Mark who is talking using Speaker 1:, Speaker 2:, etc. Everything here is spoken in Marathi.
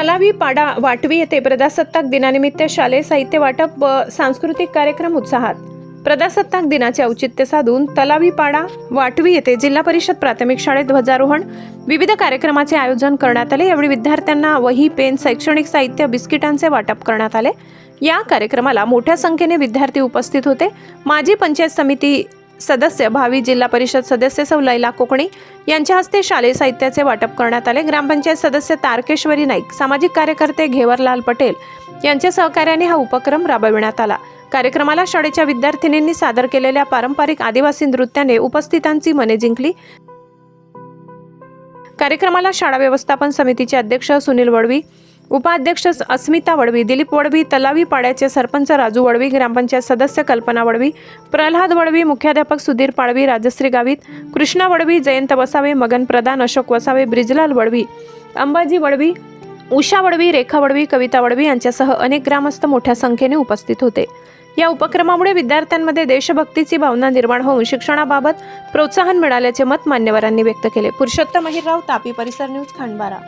Speaker 1: तलावी पाडा वाटवी येथे प्रजासत्ताक दिनानिमित्त शालेय साहित्य वाटप व सांस्कृतिक कार्यक्रम उत्साहात. प्रजासत्ताक दिनाचे औचित्य साधून तलावी पाडा वाटवी येथे जिल्हा परिषद प्राथमिक शाळेत ध्वजारोहण विविध कार्यक्रमाचे आयोजन करण्यात आले. यावेळी विद्यार्थ्यांना वही पेन शैक्षणिक साहित्य बिस्किटांचे वाटप करण्यात आले. या कार्यक्रमाला मोठ्या संख्येने विद्यार्थी उपस्थित होते. माजी पंचायत समिती सदस्य भावी जिल्हा परिषद सदस्य सौ लैला कोकणी यांच्या हस्ते शालेय साहित्याचे वाटप करण्यात आले. ग्रामपंचायत सदस्य तारकेश्वरी नाईक सामाजिक कार्यकर्ते घेवरलाल पटेल यांच्या सहकार्याने हा उपक्रम राबविण्यात आला. कार्यक्रमाला शाळेच्या विद्यार्थिनींनी सादर केलेल्या पारंपरिक आदिवासी नृत्याने उपस्थितांची मने जिंकली. कार्यक्रमाला शाळा व्यवस्थापन समितीचे अध्यक्ष सुनील वडवी उपाध्यक्ष अस्मिता वडवी दिलीप वडवी तलावी पाड्याचे सरपंच राजू वडवी ग्रामपंचायत सदस्य कल्पना वडवी प्रल्हाद वडवी मुख्याध्यापक सुधीर पाडवी राजश्री गावित कृष्णा वडवी जयंत वसावे मगन प्रधान अशोक वसावे ब्रिजलाल वडवी अंबाजी वडवी उषा वडवी रेखा वडवी कविता वडवी यांच्यासह अनेक ग्रामस्थ मोठ्या संख्येने उपस्थित होते. या उपक्रमामुळे विद्यार्थ्यांमध्ये देशभक्तीची भावना निर्माण होऊन शिक्षणाबाबत प्रोत्साहन मिळाल्याचे मत मान्यवरांनी व्यक्त केले. पुरुषोत्तम अहिरराव तापी परिसर न्यूज खांडबारा